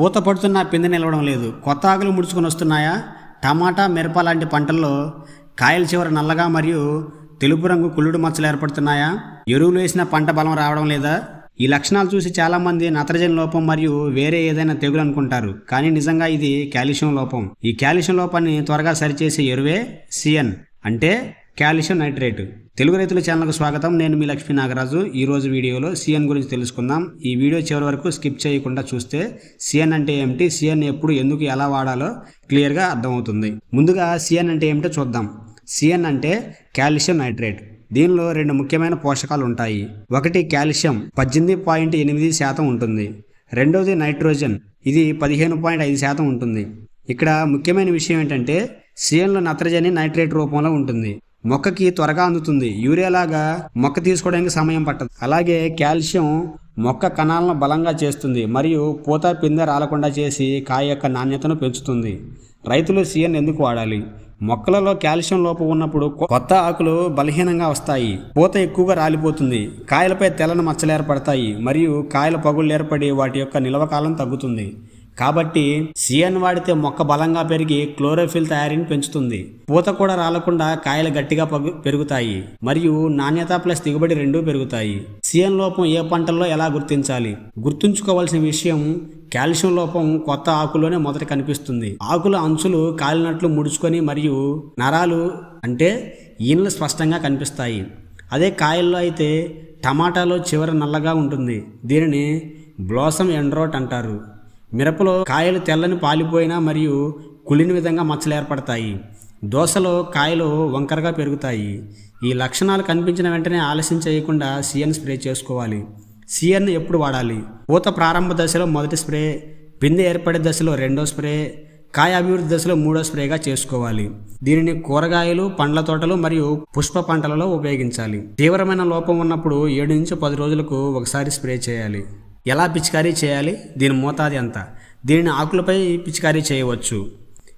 పూత పడుతున్న పిందె నిలవడం లేదు. కొత్త ఆకులు ముడుచుకొని వస్తున్నాయా? టమాటా మిరప లాంటి పంటల్లో కాయల చివర నల్లగా మరియు తెలుపు రంగు కుళ్ళుడు మచ్చలు ఏర్పడుతున్నాయా? ఎరువులు వేసిన పంట బలం రావడం లేదా? ఈ లక్షణాలు చూసి చాలామంది నత్రజని లోపం మరియు వేరే ఏదైనా తెగులు అనుకుంటారు. కానీ నిజంగా ఇది కాల్షియం లోపం. ఈ కాల్షియం లోపాన్ని త్వరగా సరిచేసే ఎరువే సిఎన్. అంటే కాల్షియం నైట్రేట్. తెలుగు రైతుల ఛానల్కు స్వాగతం. నేను మీ లక్ష్మీ నాగరాజు. ఈ రోజు వీడియోలో సిఎన్ గురించి తెలుసుకుందాం. ఈ వీడియో చివరి వరకు స్కిప్ చేయకుండా చూస్తే సిఎన్ అంటే ఏమిటి? సిఎన్ ఎప్పుడు ఎందుకు ఎలా వాడాలో క్లియర్గా అర్థమవుతుంది. ముందుగా సిఎన్ అంటే ఏమిటో చూద్దాం. సిఎన్ అంటే కాల్షియం నైట్రేట్. దీనిలో రెండు ముఖ్యమైన పోషకాలు ఉంటాయి. ఒకటి కాల్షియం పద్దెనిమిది పాయింట్ ఎనిమిది శాతం ఉంటుంది. రెండవది నైట్రోజన్ ఇది పదిహేను పాయింట్ ఐదు శాతం ఉంటుంది. ఇక్కడ ముఖ్యమైన విషయం ఏంటంటే సిఎన్లో నత్రజని నైట్రేట్ రూపంలో ఉంటుంది. మొక్కకి త్వరగా అందుతుంది. యూరియాలాగా మొక్క తీసుకోవడానికి సమయం పట్టదు. అలాగే కాల్షియం మొక్క కణాలను బలంగా చేస్తుంది మరియు పూత పిందె రాలకుండా చేసి కాయ యొక్క నాణ్యతను పెంచుతుంది. రైతులు సీఎన్ ఎందుకు వాడాలి? మొక్కలలో కాల్షియం లోపం ఉన్నప్పుడు కొత్త ఆకులు బలహీనంగా వస్తాయి. పూత ఎక్కువగా రాలిపోతుంది. కాయలపై తెల్లని మచ్చలు ఏర్పడతాయి మరియు కాయల పగుళ్ళు ఏర్పడి వాటి యొక్క నిల్వ కాలం తగ్గుతుంది. కాబట్టి సిఎన్ వాడితే మొక్క బలంగా పెరిగి క్లోరోఫిల్ తయారీని పెంచుతుంది. పూత కూడా రాలకుండా కాయలు గట్టిగా పెరుగుతాయి. మరియు నాణ్యత ప్లస్ దిగుబడి రెండూ పెరుగుతాయి. సిఎన్ లోపం ఏ పంటల్లో ఎలా గుర్తించాలి? గుర్తుంచుకోవాల్సిన విషయం కాల్షియం లోపం కొత్త ఆకులోనే మొదట కనిపిస్తుంది. ఆకుల అంచులు కాలినట్లు ముడుచుకొని మరియు నరాలు అంటే ఈనలు స్పష్టంగా కనిపిస్తాయి. అదే కాయల్లో అయితే టమాటాలో చివర నల్లగా ఉంటుంది. దీనిని బ్లాసమ్ ఎండ్రోట్ అంటారు. మిరపలో కాయలు తెల్లని పాలిపోయినా మరియు కులిన విధంగా మచ్చలు ఏర్పడతాయి. దోశలో కాయలు వంకరగా పెరుగుతాయి. ఈ లక్షణాలు కనిపించిన వెంటనే ఆలస్యం చేయకుండా సిఎన్ స్ప్రే చేసుకోవాలి. సిఎన్ ఎప్పుడు వాడాలి? పూత ప్రారంభ దశలో మొదటి స్ప్రే పిందె ఏర్పడే దశలో రెండో స్ప్రే కాయ అభివృద్ధి దశలో మూడో స్ప్రేగా చేసుకోవాలి. దీనిని కూరగాయలు పండ్ల తోటలు మరియు పుష్ప పంటలలో ఉపయోగించాలి. తీవ్రమైన లోపం ఉన్నప్పుడు ఏడు నుంచి పది రోజులకు ఒకసారి స్ప్రే చేయాలి. ఎలా పిచికారీ చేయాలి? దీని మోతాది ఎంత? దీనిని ఆకులపై పిచికారీ చేయవచ్చు.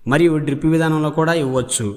మరియు డ్రిప్ విధానంలో కూడా ఇవ్వచ్చు.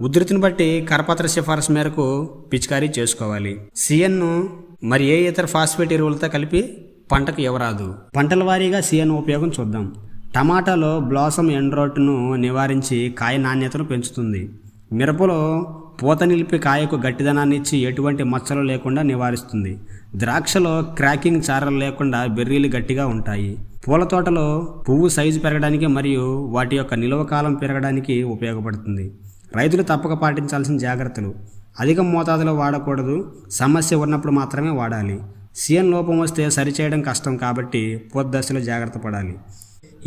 ఉధృతిని బట్టి కరపత్ర సిఫారసు మేరకు పిచికారీ చేసుకోవాలి. సిఎన్ను మరి ఏ ఇతర ఫాస్ఫేట్ ఎరువులతో కలిపి పంటకు ఇవ్వరాదు? పంటల వారీగా సిఎన్ ఉపయోగం చూద్దాం. టమాటాలో బ్లాసమ్ ఎండ్రోట్ను నివారించి కాయ నాణ్యతను పెంచుతుంది. మిరపలో పూత నిలిపి కాయకు గట్టిదనాన్ని ఇచ్చి ఎటువంటి మచ్చలు లేకుండా నివారిస్తుంది. ద్రాక్షలో క్రాకింగ్ చారలు లేకుండా బెర్రీలు గట్టిగా ఉంటాయి. పూల తోటలో పువ్వు సైజు పెరగడానికి మరియు వాటి యొక్క నిల్వ కాలం పెరగడానికి ఉపయోగపడుతుంది. రైతులు తప్పక పాటించాల్సిన జాగ్రత్తలు. అధిక మోతాదులో వాడకూడదు. సమస్య ఉన్నప్పుడు మాత్రమే వాడాలి. సీఎం లోపం వస్తే సరిచేయడం కష్టం కాబట్టి పూత దశలో జాగ్రత్త పడాలి.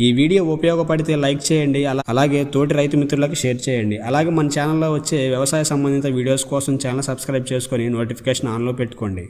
ఈ వీడియో ఉపయోగపడితే లైక్ చేయండి అలాగే తోటి రైతు మిత్రులకు షేర్ చేయండి. అలాగే మన ఛానల్లో వచ్చే వ్యవసాయ సంబంధిత వీడియోస్ కోసం ఛానల్ సబ్స్క్రైబ్ చేసుకొని నోటిఫికేషన్ ఆన్లో పెట్టుకోండి.